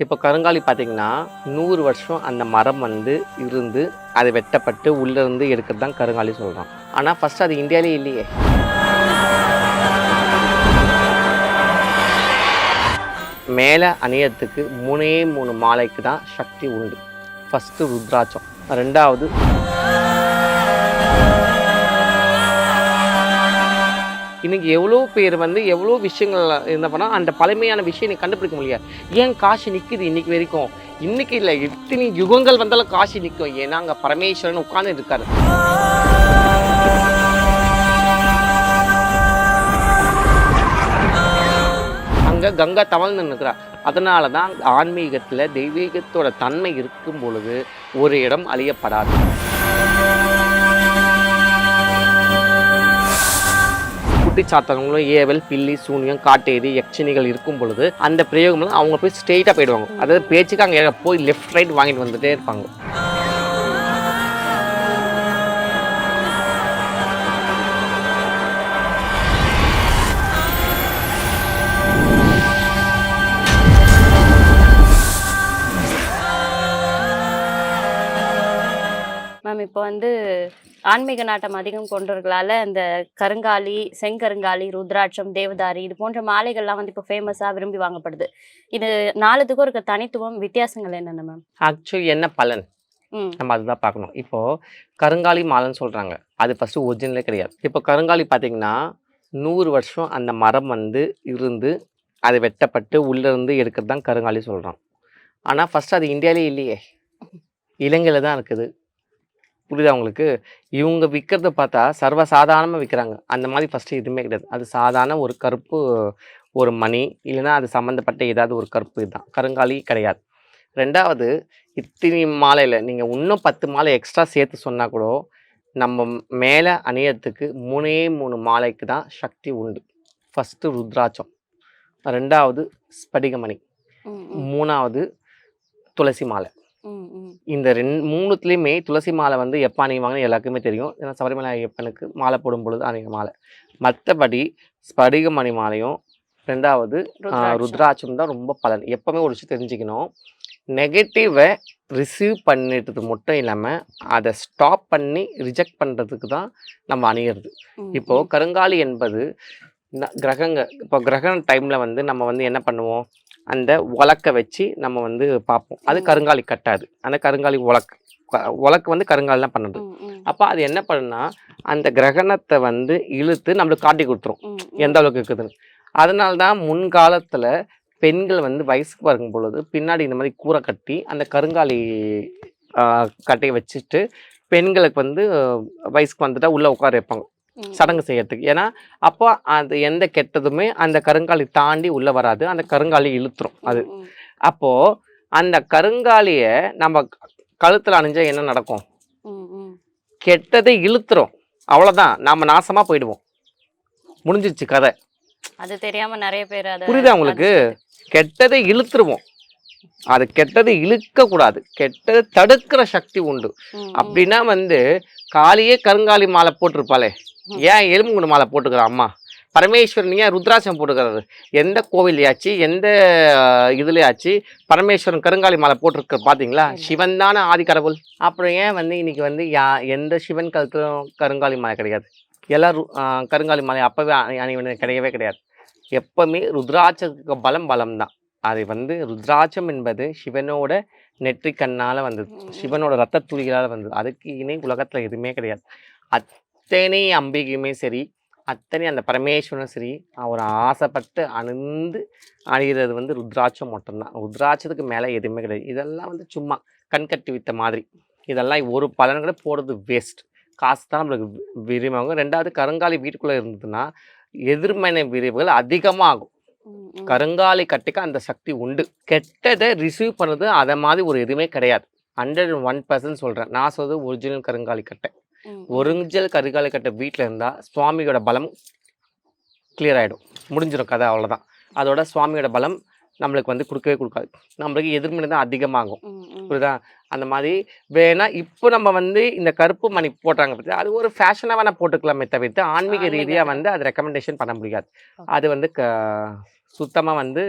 இப்போ கருங்காலி பார்த்தீங்கன்னா நூறு வருஷம் அந்த மரம் வந்து இருந்து அது வெட்டப்பட்டு உள்ளே இருந்து எடுக்கிறது தான் கருங்காலி சொல்கிறோம் ஆனால் ஃபர்ஸ்ட் அது இந்தியாவிலே இல்லையே. மேலே அணியத்துக்கு மூணே மூணு மாலைக்கு தான் சக்தி உண்டு. ஃபஸ்ட்டு ருத்ராட்சம். ரெண்டாவது இன்னைக்கு எவ்வளோ பேர் வந்து எவ்வளோ விஷயங்கள் என்ன பண்ணால் அந்த பழமையான விஷயம் நீ கண்டுபிடிக்க முடியாது ஏன் காசு நிற்குது இன்னைக்கு வரைக்கும்? இன்னைக்கு இல்லை எத்தனை யுகங்கள் வந்தாலும் காசு நிற்கும் ஏன்னா அங்கே பரமேஸ்வரன் உட்கார்ந்து இருக்காரு. அங்கே கங்கா தவழ்ந்து நிற்கிறா அதனால தான் ஆன்மீகத்தில் தெய்வீகத்தோட தன்மை இருக்கும் பொழுது ஒரு இடம் அழியப்படாது. குட்டிச்சாத்தனங்களும் ஏவல் பில்லி சூனியம் காட்டேரி யக்ஷினிகள் இருக்கும் பொழுது அந்த பிரயோகம்லாம் அவங்க போய் ஸ்ட்ரெயிட்டாக போயிடுவாங்க. அதாவது பேச்சுக்கு அங்கே போய் லெஃப்ட் ரைட் வாங்கிட்டு வந்துட்டே இருப்பாங்க. மேம் இப்போ வந்து ஆன்மீக நாட்டம் அதிகம் கொண்டவர்களால இந்த கருங்காலி செங்கருங்காலி ருத்ராட்சம் தேவதாரி இது போன்ற மாலைகள்லாம் வந்து இப்போ ஃபேமஸாக விரும்பி வாங்கப்படுது. இது நாலுத்துக்கும் இருக்க தனித்துவம் வித்தியாசங்கள் என்னென்ன மேம் ஆக்சுவலி என்ன பலன்? நம்ம அதுதான் பார்க்கணும். இப்போது கருங்காலி மாலைன்னு சொல்கிறாங்க அது ஃபஸ்ட்டு ஒரிஜினலே கிடையாது. இப்போ கருங்காலி பார்த்தீங்கன்னா நூறு வருஷம் அந்த மரம் வந்து இருந்து அது வெட்டப்பட்டு உள்ளே இருந்து எடுக்கிறது தான் கருங்காலி சொல்கிறோம் ஆனால் ஃபஸ்ட்டு அது இந்தியாவிலே இல்லையே. இலங்கையில் தான் இருக்குது. புரியுதா உங்களுக்கு? இவங்க விற்கிறத பார்த்தா சர்வசாதாரணமாக விற்கிறாங்க அந்த மாதிரி ஃபஸ்ட்டு எதுவுமே கிடையாது. அது சாதாரண ஒரு கருப்பு ஒரு மணி இல்லைன்னா அது சம்மந்தப்பட்ட ஏதாவது ஒரு கருப்பு இதுதான். கருங்காலி கிடையாது. ரெண்டாவது இத்தனை மாலையில் நீங்கள் இன்னும் பத்து மாலை எக்ஸ்ட்ரா சேர்த்து சொன்னால் கூட நம்ம மேலே அணியறதுக்கு மூணே மூணு மாலைக்கு தான் சக்தி உண்டு. ஃபஸ்ட்டு ருத்ராட்சம். ரெண்டாவது ஸ்படிகமணி மூணாவது துளசி மாலை. இந்த ரெண்டு மூணுத்துலேயுமே துளசி மாலை வந்து எப்போ அணிவாங்கன்னு எல்லாருக்குமே தெரியும். ஏன்னா சபரிமலை ஐயப்பனுக்கு மாலை போடும் பொழுது அணிக மாலை. மற்றபடி ஸ்படிகமணி மாலையும் ரெண்டாவது ருத்ராட்சம். தான் ரொம்ப பலன். எப்பவுமே ஒரு விஷயம் தெரிஞ்சுக்கணும். நெகட்டிவை ரிசீவ் பண்ணிட்டது மட்டும் இல்லாமல் அதை ஸ்டாப் பண்ணி ரிஜெக்ட் பண்ணுறதுக்கு தான் நம்ம அணியிறது. ம், இப்போ ம். கருங்காலி என்பது ந- கிரகங்க இப்போ கிரகண டைமில் வந்து நம்ம வந்து என்ன பண்ணுவோம்? அந்த உலக்க வச்சு நம்ம வந்து பார்ப்போம். அது. கருங்காலி கட்டாது. அந்த கருங்காலி உலக்கு உலக்கு வந்து கருங்காலி தான் பண்ணுது. அப்போ அது என்ன பண்ணுன்னா அந்த கிரகணத்தை வந்து இழுத்து நம்மளுக்கு காட்டி கொடுத்துரும். எந்த அளவுக்கு இருக்குதுன்னு. அதனால தான் முன்காலத்தில் பெண்கள் வந்து வயசுக்கு வரும் பொழுது பின்னாடி இந்த மாதிரி கூரை கட்டி அந்த கருங்காலி கட்டையை வச்சுட்டு பெண்களுக்கு வந்து வயசுக்கு வந்துட்டா உள்ளே உட்கார வைப்பாங்க. சடங்கு செய்யறதுக்கு. ஏன்னா அப்போ அது எந்த கெட்டதுமே அந்த கருங்காலி தாண்டி உள்ளே வராது. அந்த கருங்காலி இழுத்துரும் அது. ம், ம். அப்போ அந்த கருங்காலியை நம்ம கழுத்தில் அணிஞ்சா என்ன நடக்கும். கெட்டதை இழுத்துரும். அவ்வளோதான் நாம நாசமா போயிடுவோம். முடிஞ்சிருச்சு கதை. அது தெரியாம நிறைய பேர் புரியுதா உங்களுக்கு? கெட்டதை இழுத்துருவோம். அது கெட்டதை இழுக்க கூடாது கெட்டதை தடுக்கிற சக்தி உண்டு. அப்படின்னா வந்து காளியே கருங்காலி மாலை போட்டிருப்பாளே. ஏன் எலும்புகுண்டு மாலை போட்டுக்கிறா அம்மா? பரமேஸ்வரன் ஏன் ருத்ராட்சம் போட்டுக்கிறாரு எந்த கோவிலையாச்சு? எந்த இதுலயாச்சு? பரமேஸ்வரன் கருங்காலி மாலை போட்டிருக்க பாத்தீங்களா? இல்ல. சிவன் தானே ஆதி கடவுள். அப்புறம் ஏன் வந்து இன்னைக்கு வந்து யா எந்த சிவன் கழுத்திலும் கருங்காலி மாலை கிடையாது? எல்லாரும் அஹ், கருங்காலி மாலை அப்பவே அணி கிடையவே கிடையாது. எப்பவுமே ருத்ராட்சத்துக்கு பலம் பலம் தான் அது வந்து ருத்ராட்சம் என்பது சிவனோட நெற்றிக் கண்ணால வந்தது. சிவனோட ரத்த துளிகளால் வந்தது. அதுக்கு இணை உலகத்துல எதுவுமே கிடையாது. அத்தனை அம்பிகையுமே சரி அத்தனை அந்த பரமேஸ்வரனும் சரி அவர் ஆசைப்பட்டு அணிந்து அணிகிறது வந்து ருத்ராட்சம் மட்டும்தான். ருத்ராட்சத்துக்கு மேலே எதுவுமே கிடையாது. இதெல்லாம் வந்து சும்மா கண்கட்டி வித்த மாதிரி. இதெல்லாம் ஒரு பலன் கூட போடுறது வேஸ்ட் காசு தான் நம்மளுக்கு விரிவாகும் ரெண்டாவது கருங்காலி வீட்டுக்குள்ளே இருந்ததுன்னா எதிர்மனை விரிவுகள் அதிகமாகும். கருங்காலி கட்டுக்கு அந்த சக்தி உண்டு. கெட்டதை ரிசீவ் பண்ணுறது அதை மாதிரி ஒரு எதுவுமே கிடையாது. ஹண்ட்ரட் ஒன் பர்சன்ட் சொல்கிறேன் நான் சொல்றது ஒரிஜினல் கருங்காலி கட்டை. ஒரிஜினல் கருங்காலி கட்டை வீட்டில் இருந்தால் சுவாமியோட பலம் clear ஆகிடும் முடிஞ்சிடும் கதை அவ்வளோதான் அதோட சுவாமியோட பலம் நம்மளுக்கு வந்து கொடுக்கவே கொடுக்காது. நம்மளுக்கு எதிர்மனை தான் அதிகமாகும். புரியுதா? அந்த மாதிரி வேணா இப்போ நம்ம வந்து இந்த கருப்பு மணி போட்டாங்க பற்றி அது ஒரு ஃபேஷனாக வேணால் போட்டுக்கலாமே தவிர்த்து ஆன்மீக ரீதியாக. வந்து அது ரெக்கமெண்டேஷன் பண்ண முடியாது. அது வந்து க சுத்தமாக வந்து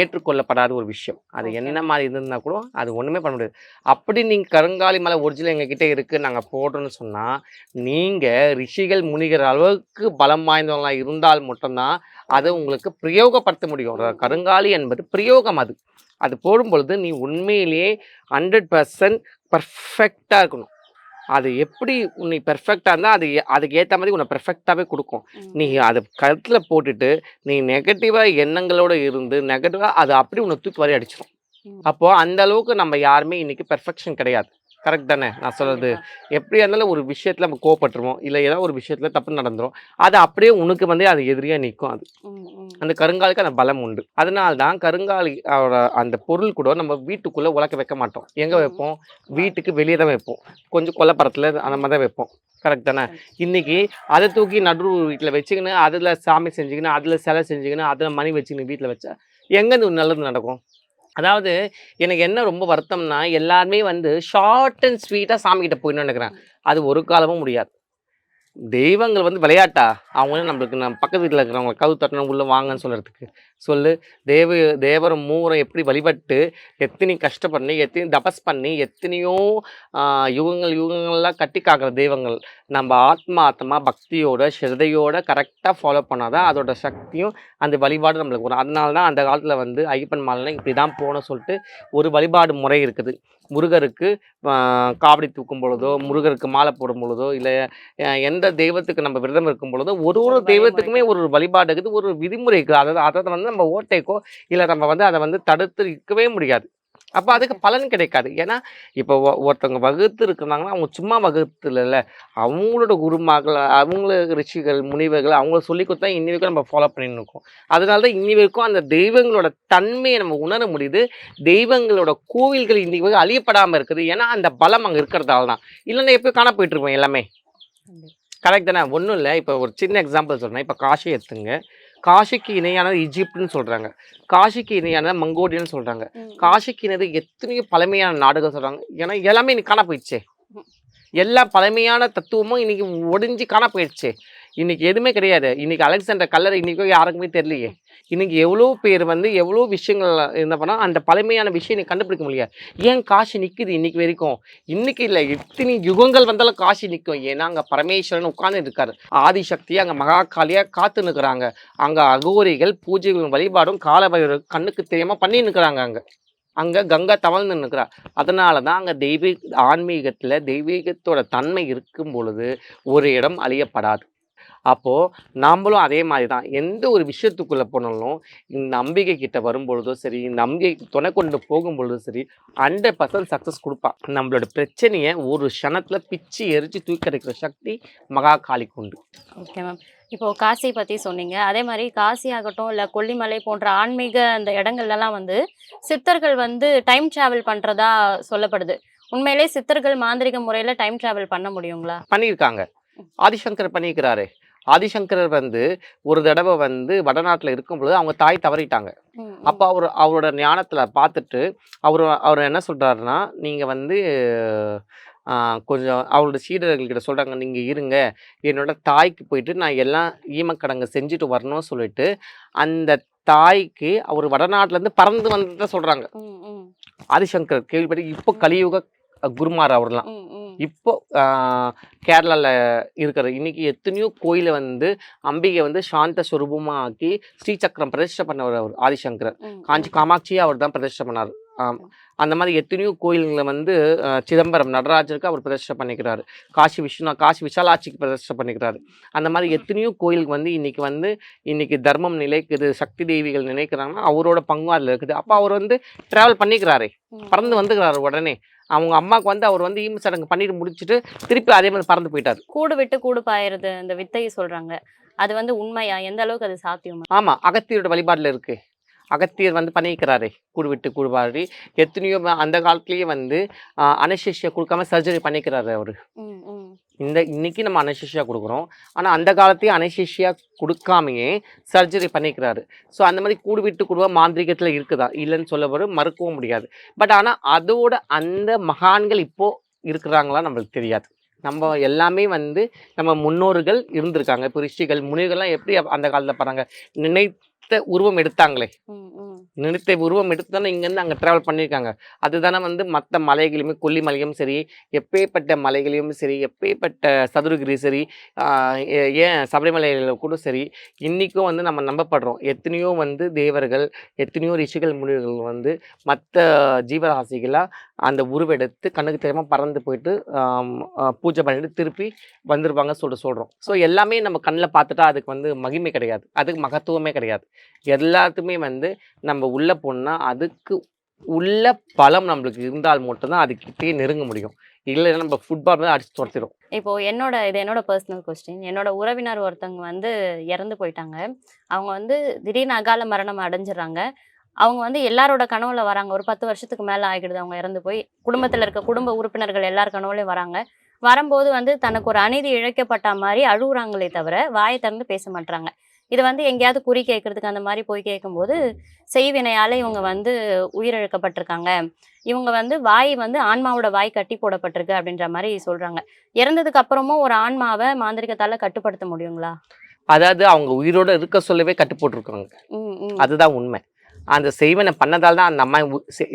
ஏற்றுக்கொள்ளப்படாத ஒரு விஷயம். அது. என்ன மாதிரி இருந்திருந்தா கூட அது ஒன்றுமே பண்ண முடியாது. அப்படி நீங்கள் கருங்காலி மலை ஒரிஜினல் எங்ககிட்ட இருக்குது நாங்கள் போடுறோன்னு சொன்னால் நீங்கள் ரிஷிகள் முனிகிற அளவுக்கு பலம் வாய்ந்தவங்களா இருந்தால் மட்டும்தான் அதை உங்களுக்கு பிரயோகப்படுத்த முடியும். கருங்காலி என்பது பிரயோகம் அது. அது போடும் பொழுது நீ உண்மையிலேயே ஹண்ட்ரட் பர்சன்ட் பர்ஃபெக்டாக இருக்கணும். அது எப்படி நீ பெர்ஃபெக்டாக இருந்தால் அது அதுக்கு ஏற்ற மாதிரி உன்னை பெர்ஃபெக்டாகவே கொடுக்கும். நீ அதை கருத்தில் போட்டுட்டு நீ நெகட்டிவாக எண்ணங்களோட இருந்து நெகட்டிவாக அது அப்படி உன்னை தூக்கி வரை அடிச்சிடும் ம். அப்போ அந்த அளவுக்கு நம்ம யாருமே இன்னைக்கு பெர்ஃபெக்ஷன் கிடையாது கரெக்ட் தானே? நான் கண்டிப்பா. எப்படியா இருந்தாலும் ஒரு விஷயத்துல நம்ம கோவப்பட்டுருவோம். இல்லை ஏதாவது ஒரு விஷயத்துல தப்பு நடந்துரும். அது அப்படியே உனக்கு வந்து அது எதிரியா நிற்கும் அது. அந்த கருங்காலிக்கு அந்த பலம் உண்டு. அதனால தான் கருங்காலி அந்த பொருள் கூட நம்ம வீட்டுக்குள்ள உலக்க வைக்க மாட்டோம். எங்க. வைப்போம்? வீட்டுக்கு வெளியே தான் வைப்போம். கொஞ்சம் கொல்லப்பறத்துல அந்த மாதிரி தான் வைப்போம். கரெக்ட் தானே? இன்னைக்கு அதை தூக்கி நடு வீட்டில் வச்சுக்கின்னு அதில் சாமி செஞ்சுக்கின்னு அதில் சிலை செஞ்சுக்கின்னு அதில் மணி வச்சுக்கின்னு வீட்டில் வச்சா எங்கேருந்து நல்லது நடக்கும்? அதாவது எனக்கு என்ன ரொம்ப வருத்தம்னா எல்லாருமே வந்து ஷார்ட் அண்ட் ஸ்வீட்டாக சாமிக்கிட்ட போயிடணும்னு நினைக்கிறேன் அது ஒரு காலமும் முடியாது. தெய்வங்கள் வந்து விளையாட்டா? அவங்க நம்மளுக்கு நம்ம பக்கத்து வீட்டில் இருக்கிறவங்க கவு தட்டணும் உள்ளே வாங்கன்னு சொல்கிறதுக்கு சொல்லு. தேவ தேவரம் மூவரம் எப்படி வழிபட்டு எத்தனை கஷ்டப்பண்ணி எத்தனை தபஸ் பண்ணி எத்தனையோ யுகங்கள் யுகங்கள்லாம் கட்டி காக்கிற தெய்வங்கள். நம்ம ஆத்மார்த்தமாக பக்தியோட ஸ்ரதையோட கரெக்டாக ஃபாலோ பண்ணால் தான் அதோட சக்தியும் அந்த வழிபாடு நம்மளுக்கு வரும். அதனால தான் அந்த காலத்தில் வந்து ஐயப்பன் மாலை இப்படி தான் போகணும்னு சொல்லிட்டு ஒரு வழிபாடு முறை இருக்குது. முருகருக்கு காவடி தூக்கும் பொழுதோ முருகருக்கு மாலை போடும் பொழுதோ இல்லை எந்த தெய்வத்துக்கு நம்ம விரதம் இருக்கும் பொழுதோ ஒரு ஒரு தெய்வத்துக்குமே ஒரு ஒரு வழிபாடு இருக்குது ஒரு விதிமுறை இருக்குது அதாவது அதை வந்து நம்ம ஓட்டைக்கோ இல்லை நம்ம வந்து அதை வந்து தடுத்து இருக்கவே முடியாது. அப்போ அதுக்கு பலன் கிடைக்காது. ஏன்னா இப்போ ஒருத்தவங்க வகுத்து இருக்கிறாங்கன்னா அவங்க சும்மா வகுத்து இல்லைல்ல. அவங்களோட குருமார்கள் அவங்கள ரிஷிகள் முனிவர்கள் அவங்க சொல்லி கொடுத்தா இன்னி வரைக்கும் நம்ம ஃபாலோ பண்ணின்னு இருக்கோம். அதனால தான் இன்னி வரைக்கும் அந்த தெய்வங்களோட தன்மையை நம்ம உணர முடியுது. தெய்வங்களோட கோவில்கள் இன்னைக்கு வரைக்கும் அழியப்படாமல் இருக்குது. ஏன்னா அந்த பலம் அங்கே இருக்கிறதால தான். இல்லைன்னா எப்போ காண போயிட்டு இருப்போம் எல்லாமே. கரெக்ட் தானே? ஒன்றும் இல்லை. இப்போ ஒரு சின்ன எக்ஸாம்பிள் சொல்கிறேன் இப்போ காஷி எடுத்துங்க. காஷிக்கு இணையானது ஈஜிப்ட்னு சொல்கிறாங்க காஷிக்கு இணையானது மங்கோடியன்னு சொல்கிறாங்க காஷிக்கு இணையது எத்தனையோ பழமையான நாடுகள் சொல்கிறாங்க ஏன்னா எல்லாமே இன்னைக்கு காண போயிடுச்சே. எல்லா பழமையான தத்துவமும் இன்னைக்கு ஒடிஞ்சு காண போயிடுச்சு. இன்னைக்கு எதுவுமே கிடையாது. இன்னைக்கு அலெக்சாண்டர் கல்லர் இன்னைக்கு யாருக்குமே தெரியலையே. இன்னைக்கு எவ்வளோ பேர் வந்து எவ்வளோ விஷயங்கள் என்ன பண்ணால் அந்த பழமையான விஷயம் இன்னைக்கு கண்டுபிடிக்க முடியாது ஏன் காசு நிற்குது இன்னைக்கு வரைக்கும்? இன்னைக்கு இல்லை எத்தனை யுகங்கள் வந்தாலும் காசு நிற்கும் ஏன்னா அங்கே பரமேஸ்வரன் உட்கார்ந்து இருக்கார். ஆதிசக்தி அங்கே மகாகாலியாக காத்து நிற்கிறாங்க அங்கே அகோரிகள் பூஜைகளும் வழிபாடும் காலபைரவர் கண்ணுக்கு தெரியாமல் பண்ணி நிற்கிறாங்க அங்கே. அங்கே கங்கா தவழ்ந்து நிற்கிறா அதனால தான் அங்கே தெய்வீக ஆன்மீகத்தில் தெய்வீகத்தோட தன்மை இருக்கும் பொழுது ஒரு இடம் அழியப்படாது. அப்போது நாமளும் அதே மாதிரி தான் எந்த ஒரு விஷயத்துக்குள்ளே போனாலும் இந்த நம்பிக்கை கிட்ட வரும்பொழுதோ சரி நம்பிக்கை துணை கொண்டு போகும்பொழுதும் சரி ஹண்ட்ரட் பர்சன்ட் சக்ஸஸ் கொடுப்பா நம்மளோட பிரச்சனையை ஒரு க்ஷணத்தில் பிச்சு எரிச்சு தூக்கி அடிக்கிற சக்தி மகா காளிக்கு உண்டு ஓகே மேம் இப்போ காசி பத்தி சொன்னீங்க. அதே மாதிரி காசி ஆகட்டும் இல்ல கொல்லிமலை போன்ற ஆன்மீக அந்த இடங்கள்லாம் வந்து சித்தர்கள் வந்து டைம் டிராவல் பண்றதா சொல்லப்படுது. உண்மையிலே சித்தர்கள் மாந்திரிக முறையில டைம் டிராவல் பண்ண முடியுங்களா? பண்ணியிருக்காங்க. ஆதிசங்கர் பண்ணியிருக்கிறாரு. ஆதிசங்கரர் வந்து ஒரு தடவை வந்து வடநாட்டில் இருக்கும் பொழுது அவங்க தாய் தவறிட்டாங்க. அப்போ அவர் அவரோட ஞானத்தில் பார்த்துட்டு அவர் அவர் என்ன சொல்கிறாருன்னா நீங்கள் வந்து கொஞ்சம் அவரோட சீடர்கள்கிட்ட சொல்கிறாங்க நீங்கள் இருங்க. என்னோட தாய்க்கு போயிட்டு நான் எல்லாம் ஈமக்கடங்கு செஞ்சுட்டு வரணும்னு சொல்லிட்டு அந்த தாய்க்கு அவர் வடநாட்டிலேருந்து பறந்து வந்ததை சொல்கிறாங்க ஆதிசங்கர் கேள்விப்பட்டு இப்போ கலியுக குருமார் அவர்லாம். இப்போ கேரளாவில் இருக்கிற இன்னைக்கு எத்தனையோ கோயிலை வந்து அம்பிகை வந்து சாந்த ஸ்வரூபமாக ஆக்கி ஸ்ரீசக்கரம் பிரதிஷ்டை பண்ணவர் அவர் ஆதிசங்கரர். காஞ்சி காமாட்சியை அவர் தான் பிரதிஷ்டை பண்ணார். ஆம். அந்த மாதிரி எத்தனையோ கோயில்களை வந்து சிதம்பரம் நடராஜருக்கு அவர் பிரதிஷ்டை பண்ணிக்கிறாரு. காசி விஸ்வநா காசி விஷாலாட்சிக்கு பிரதிஷ்டை பண்ணிக்கிறாரு. அந்த மாதிரி எத்தனையோ கோயிலுக்கு வந்து இன்னைக்கு வந்து இன்னைக்கு தர்மம் நிலைக்குது சக்தி தேவிகள் நினைக்கிறாங்கன்னா அவரோட பங்கும் அதில் இருக்குது. அப்போ அவர் வந்து ட்ராவல் பண்ணிக்கிறாரே. பறந்து வந்துக்கிறாரு உடனே. அவங்க அம்மாவுக்கு வந்து அவர் வந்து ஈம சடங்கு பண்ணிட்டு முடிச்சுட்டு திருப்பி அதே மாதிரி பறந்து போயிட்டாரு. கூடு விட்டு கூடு பாயிருது அந்த வித்தையை சொல்றாங்க. அது வந்து உண்மையா? எந்த அளவுக்கு அது சாத்தியம்? ஆமா அகத்தியரோட வழிபாடுல இருக்கு. அகத்தியர் வந்து பண்ணிக்கிறாரு கூடு விட்டு கூடு பாடி எத்தனையோ அந்த காலத்துலயே வந்து அனசிஷியா கொடுக்காம சர்ஜரி பண்ணிக்கிறாரு அவரு. இந்த இன்னைக்கு நம்ம அனசிஷியா கொடுக்குறோம். ஆனா அந்த காலத்தையும் அனசிஷியா கொடுக்காமையே சர்ஜரி பண்ணிக்கிறாரு. ஸோ அந்த மாதிரி கூடு விட்டு கூடுவா மாந்திரிகத்துல இருக்குதா? இல்லைன்னு சொல்ல வரும் மறுக்கவும் முடியாது. பட் ஆனா அதோட அந்த மகான்கள் இப்போ இருக்கிறாங்களா நம்மளுக்கு தெரியாது. நம்ம எல்லாமே வந்து நம்ம முன்னோர்கள் இருந்திருக்காங்க. இப்போ ரிஷிகள் முனிவர்கள்லாம் எப்படி அந்த காலத்தில் பாருங்க நினை உருவம் எடுத்தாங்களே. நினைத்த உருவம் எடுத்து தானே இங்கேருந்து அங்கே ட்ராவல் பண்ணியிருக்காங்க. அதுதானே வந்து மற்ற மலைகளையுமே கொல்லிமலையும் சரி எப்பேற்பட்ட மலைகளையும் சரி எப்பேற்பட்ட சதுரகிரி சரி ஏ- ஏன் சபரிமலையில கூட சரி இன்றைக்கும் வந்து நம்ம நம்பப்படுறோம். எத்தனையோ வந்து தேவர்கள் எத்தனையோ ரிஷிகள் முனிவர்கள் வந்து மற்ற ஜீவராசிகளாக அந்த உருவெடுத்து கண்ணுக்கு தெரியாமல் பறந்து போயிட்டு பூஜை பண்ணிட்டு திருப்பி வந்திருப்பாங்க சொல்லிட்டு சொல்கிறோம் ஸோ எல்லாமே நம்ம கண்ணில் பார்த்துட்டா அதுக்கு வந்து மகிமை கிடையாது. அதுக்கு மகத்துவமே கிடையாது. எல்லாத்துக்குமே வந்து நம்ம உள்ளே போனால் அதுக்கு உள்ள பலம் நம்மளுக்கு இருந்தால் மட்டும்தான் அதுக்கிட்டே நெருங்க முடியும். இல்லைன்னா நம்ம ஃபுட்பால் வந்து அடிச்சு துரத்திடும் இப்போ என்னோட இது என்னோட பர்சனல் கொஸ்டின் என்னோட உறவினர் ஒருத்தவங்க வந்து இறந்து போயிட்டாங்க. அவங்க வந்து திடீர்னு அகால மரணம் அடைஞ்சிடுறாங்க. அவங்க வந்து எல்லாரோட கனவுல வராங்க. ஒரு பத்து வருஷத்துக்கு மேல ஆகிடுது அவங்க இறந்து போய். குடும்பத்துல இருக்க குடும்ப உறுப்பினர்கள் எல்லார் கனவுலையும் வராங்க. வரும்போது வந்து தனக்கு ஒரு அநீதி இழைக்கப்பட்ட மாதிரி அழுகுறாங்களே தவிர வாயை திறந்து பேச மாட்றாங்க. இது வந்து எங்கேயாவது குறி கேட்கறதுக்கு அந்த மாதிரி போய் கேட்கும்போது செய்வினையால இவங்க வந்து உயிரிழக்கப்பட்டிருக்காங்க. இவங்க வந்து வாய் வந்து ஆன்மாவோட வாய் கட்டி போடப்பட்டிருக்கு அப்படின்ற மாதிரி சொல்றாங்க. இறந்ததுக்கு அப்புறமும் ஒரு ஆன்மாவை மாந்திரிகத்தால கட்டுப்படுத்த முடியுங்களா? அதாவது அவங்க உயிரோட இருக்க சொல்லவே கட்டு போட்டிருக்காங்க. அதுதான் உண்மை. அந்த செய்வனை பண்ணதால் தான் அந்த அம்மா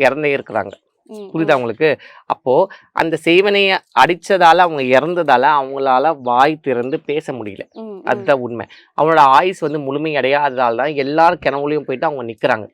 இறந்தே இருக்கிறாங்க. புரியுதா உங்களுக்கு? அப்போ அந்த செய்வனையை அடிச்சதால அவங்க இறந்ததால அவங்களால வாய் திறந்து பேச முடியல. அதுதான் உண்மை. அவங்களோட ஆயுஸ் வந்து முழுமையடையாததால தான் எல்லாரும் கிணவுலையும் போயிட்டு அவங்க நிக்கிறாங்க.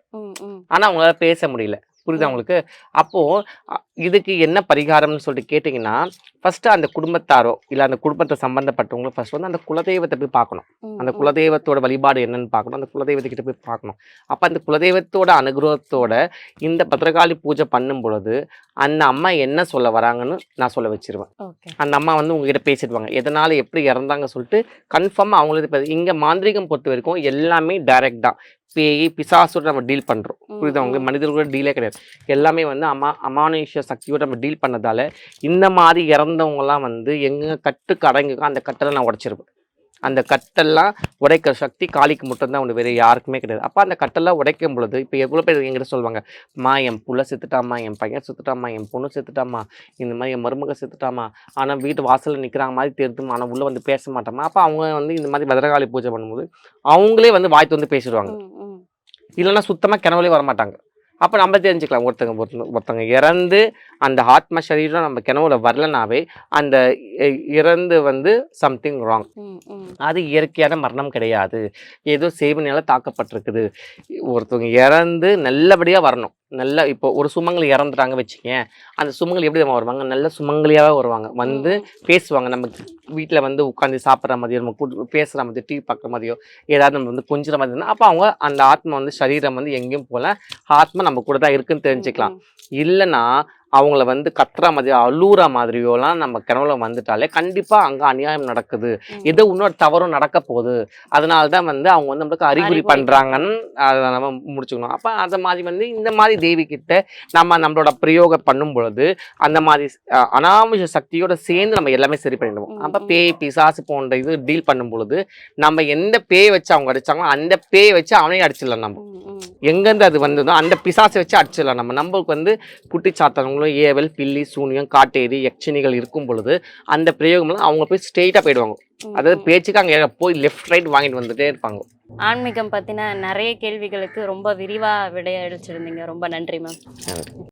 ஆனா அவங்களால பேச முடியல. புரியுதா. உங்களுக்கு? அப்போ அ- இதுக்கு என்ன பரிகாரம்னு சொல்லிட்டு கேட்டிங்கன்னா ஃபர்ஸ்ட் அந்த குடும்பத்தாரோ இல்ல அந்த குடும்பத்தை சம்பந்தப்பட்டவங்களோ ஃபர்ஸ்ட் வந்து அந்த குலதெய்வத்தை போய் பார்க்கணும். அந்த. குலதெய்வத்தோட வழிபாடு என்னன்னு பார்க்கணும். அந்த குலதெய்வத்துக்கிட்ட போய் பார்க்கணும். அப்போ அந்த குலதெய்வத்தோட அனுகிரகத்தோட இந்த பத்திரகாளி பூஜை பண்ணும் பொழுது அந்த அம்மா என்ன சொல்ல வராங்கன்னு நான் சொல்ல வச்சிருவேன். அந்த அம்மா வந்து உங்ககிட்ட பேசிடுவாங்க எதனால எப்படி இறந்தாங்க சொல்லிட்டு கன்ஃபார்மாக அவங்களுக்கு இங்கே மாந்திரிகம் பொறுத்த வரைக்கும் எல்லாமே டைரக்ட் தான். பேய் பிசாசோட நம்ம டீல் பண்ணுறோம் புரியுதா? உங்களுக்கு மனிதர்களோட டீலே கிடையாது. எல்லாமே வந்து அமா அமானுஷ்ய சக்தியோட நம்ம டீல் பண்ணதால இந்த மாதிரி இறந்தவங்கலாம் வந்து எங்க கட்டுக்கு அடங்குக்கோ அந்த கட்டளை நான் உடைச்சிருப்பேன் அந்த கட்டெல்லாம் உடைக்கிற சக்தி காளிக்கு மட்டும்தான் உண்டு வேறு யாருக்குமே கிடையாது. அப்போ அந்த கட்டெல்லாம் உடைக்கும் பொழுது இப்போ எவ்வளோ பேர் எங்கிட்ட சொல்லுவாங்க மா என் புள்ள செத்துட்டாமா என் பையன் செத்துட்டாமா என் பொண்ணு செத்துட்டாமா இந்த மாதிரி என் மருமக செத்துட்டாமா ஆனால் வீட்டு வாசலில் நிற்கிறாங்க மாதிரி தெரியுதுமா ஆனால் உள்ளே வந்து பேச மாட்டாமா அப்போ அவங்க வந்து இந்த மாதிரி பத்திரகாளி பூஜை பண்ணும்போது அவங்களே வந்து வாய்த்து வந்து பேசிடுவாங்க. இல்லைன்னா சுத்தமாக கிணவுலே வரமாட்டாங்க. அப்போ நம்ம தெரிஞ்சுக்கலாம் ஒருத்தங்க ஒருத்தங்க இறந்து அந்த ஆத்ம சரீரம் நம்ம கிணவுல வரலனாவே அந்த இறந்து வந்து சம்திங் ராங். அது இயற்கையான மரணம் கிடையாது. ஏதோ சேவனையால தாக்கப்பட்டிருக்குது. ஒருத்தவங்க இறந்து நல்லபடியாக வரணும். நல்ல இப்போ ஒரு சுமங்கலி இறந்துட்டாங்க வச்சுக்கேன். அந்த சுமங்கலி எப்படி தெரியுமா வருவாங்க? நல்ல சுமங்கலியாவே வருவாங்க. வந்து பேசுவாங்க. நம்ம வீட்டில் வந்து உட்காந்து சாப்பிட்ற மாதிரியோ நம்ம கூட்டு பேசுகிற மாதிரி டிவி பார்க்குற மாதிரியோ ஏதாவது நம்ம வந்து கொஞ்சிற மாதிரி இருந்தால் அப்போ அவங்க அந்த ஆத்மா வந்து சரீரம் வந்து எங்கேயும் போல ஆத்மா நம்ம கூட தான் இருக்குன்னு தெரிஞ்சுக்கலாம். இல்லைன்னா அவங்கள வந்து கத்துற மாதிரியோ அழுவுற மாதிரியோலாம் நம்ம கனவுல வந்துட்டாலே கண்டிப்பாக அங்கே அநியாயம் நடக்குது. ஏதோ இன்னொரு தவறும் நடக்க போகுது அதனால தான் வந்து அவங்க வந்து நம்மளுக்கு அறிகுறி பண்றாங்கன்னு அதை நம்ம முடிச்சுக்கணும் அப்போ அந்த மாதிரி வந்து இந்த மாதிரி தேவி கிட்ட நம்ம நம்மளோட பிரயோகம் பண்ணும் பொழுது அந்த மாதிரி அனாவசிய சக்தியோட சேர்ந்து நம்ம எல்லாமே சரி பண்ணிடுவோம் அப்போ. பேய் பிசாசு போன்ற இது டீல் பண்ணும் பொழுது நம்ம எந்த பேய் வச்சு அவங்க அடிச்சாங்களோ அந்த பேய் வச்சு அவனையும் அடிச்சிடலாம் நம்ம. எங்கேருந்து அது வந்ததோ அந்த பிசாசை வச்சு அடிச்சிடலாம். நம்ம நம்மளுக்கு வந்து குட்டி சாத்தனங்களும் ஏவல் பில்லி சூனியம் காட்டேரி யக்ஷினிகள் இருக்கும் பொழுது அந்த பிரயோகம் அவங்க போய் ஸ்ட்ரெயிட்டாக போயிடுவாங்க. அதாவது. பேச்சுக்கு அங்கே போய் லெஃப்ட் ரைட் வாங்கிட்டு வந்துட்டே இருப்பாங்க. ஆன்மீகம் பத்தின நிறைய கேள்விகளுக்கு ரொம்ப விரிவா விடையளிச்சிருந்தீங்க. ரொம்ப நன்றி மேம்